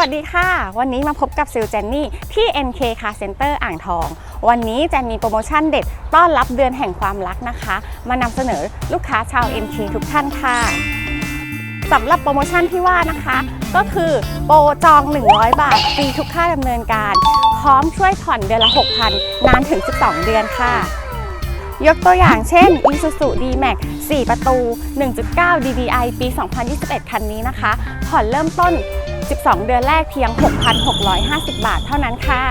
วัสดีค่ะ วันนี้มาพบกับซิลเจนนี่ที่ NK Car Center อ่างทอง วันนี้แจนมีโปรโมชั่นเด็ดต้อนรับเดือนแห่งความรักนะคะ มานำเสนอลูกค้าชาว NK ทุกท่านค่ะสำหรับโปรโมชั่นที่ว่านะคะ ก็คือโปรจอง 100 บาทฟรีทุกค่าดำเนินการ พร้อมช่วยผ่อนเดือนละ 6,000 นานถึง 12 เดือนค่ะ ยกตัวอย่างเช่น Isuzu D-Max 4 ประตู 1.9 DDI ปี 2021 คันนี้นะคะ ผ่อนเริ่มต้น 12 เดือนแรกเพียง 6,650 บาทเท่านั้นค่ะ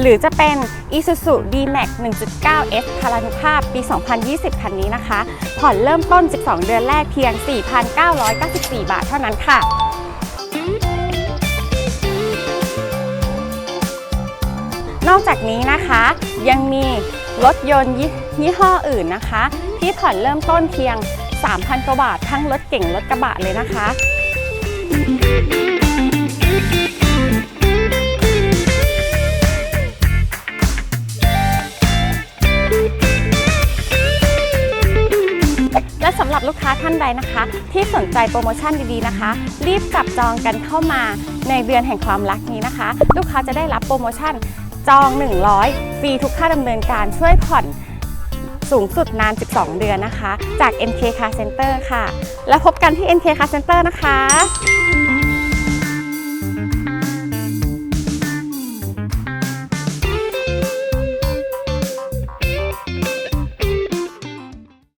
หรือจะเป็น Isuzu D-Max 1.9 S พลานุภาพปี 2020 คันนี้นะคะ ผ่อนเริ่มต้น 12 เดือนแรกเพียง 4,994 บาทเท่านั้นค่ะนอกจากนี้นะคะยังมีรถยนต์ยี่ยี่ห้ออื่นนะคะ ที่ผ่อนเริ่มต้นเพียง 3,000กว่าบาททั้งรถเก่งรถกระบะเลยนะคะและสำหรับลูกค้าท่านใดนะคะ ที่สนใจโปรโมชั่นดีๆนะคะ รีบจับจองกันเข้ามาในเดือนแห่งความรักนี้นะคะ ลูกค้าจะได้รับโปรโมชั่นจอง 100 ฟรีทุกค่าดำเนินการช่วยผ่อน สูงสุดนาน 12 เดือนนะคะ จาก NK Car Center ค่ะ แล้วพบกันที่ NK Car Center นะคะ